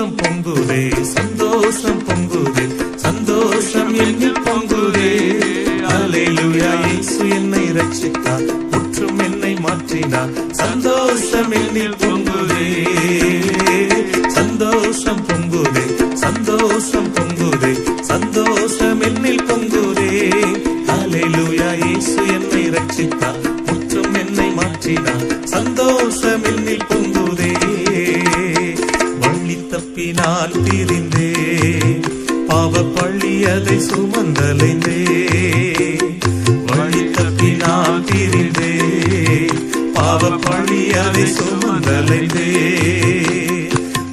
சந்தோஷம் பொங்குதே சந்தோஷம் பொங்குதே சந்தோஷம் எங்கில் பொங்குதே. அலையிலுயா இயேசு என்னை ரட்சித்தார் முற்றும் என்னை மாற்றினார். சந்தோஷம் என்னில் பொங்குதே சந்தோஷம் பொங்குதே சந்தோஷம் பொங்குதே சந்தோஷம் என்னில் பொங்குதே. அலையிலுயா இயேசு என்னை ரட்சித்தார் முற்றும் என்னை மாற்றினார். சந்தோஷம் என்னில் பொங்குதே. பாவத்தினால் திரிந்தே. பாவ பள்ளியதை சுமந்தலைந்தே. வழி தப்பினால் திரிந்தே. பாவ பள்ளியதை சுமந்தலைந்தே.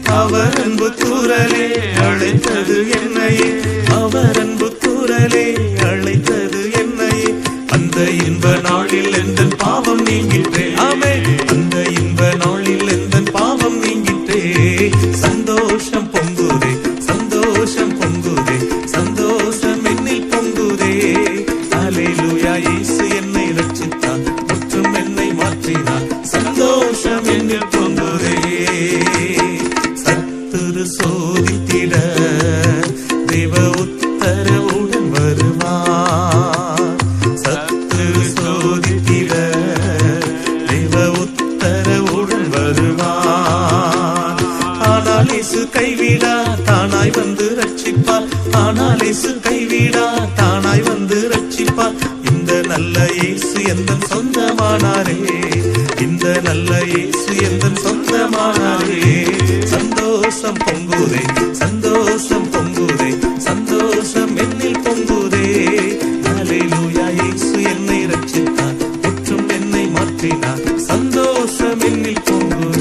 அவர் அன்பு தூரலே அழைத்தது என்னையே. அவர் அன்பு தூரலே அழைத்தது என்னையே. அந்த இன்ப நாளில் எந்த பாவம் நீங்கிட்டே ஆமே அந்த இன்ப நாளில் எந்த பாவம் நீங்கிட்டே சந்தோஷம் பொங்குதே சந்தோஷம் பொங்குதே சந்தோஷம் என்னில் பொங்குதே. அலையிலுயா இயேசு என்னை ரட்சித்தான் மற்றும் என்னை மாற்றினார். சந்தோஷம் என்னில் பொங்குதே. சத்துரு சோதித்திட தேவ உத்தரவுடன் வருவான் கைவிடா தானாய் வந்து ரட்சிப்பார் ஆனால் இசு கைவிடா தானாய் வந்து ரட்சிப்பார் இந்த நல்ல இயேசு எந்த சொந்தமானாரே? இந்த நல்ல இயேசு எந்த சொந்தமானாரே? சந்தோஷம் பொங்குதே சந்தோஷம் பொங்குதே சந்தோஷம் என்னில் பொங்குதே. அல்லேலூயா இயேசு என்னை ரட்சித்தார் மற்றும் என்னை மாற்றினார். சந்தோஷம் என்னில் பொங்குதே.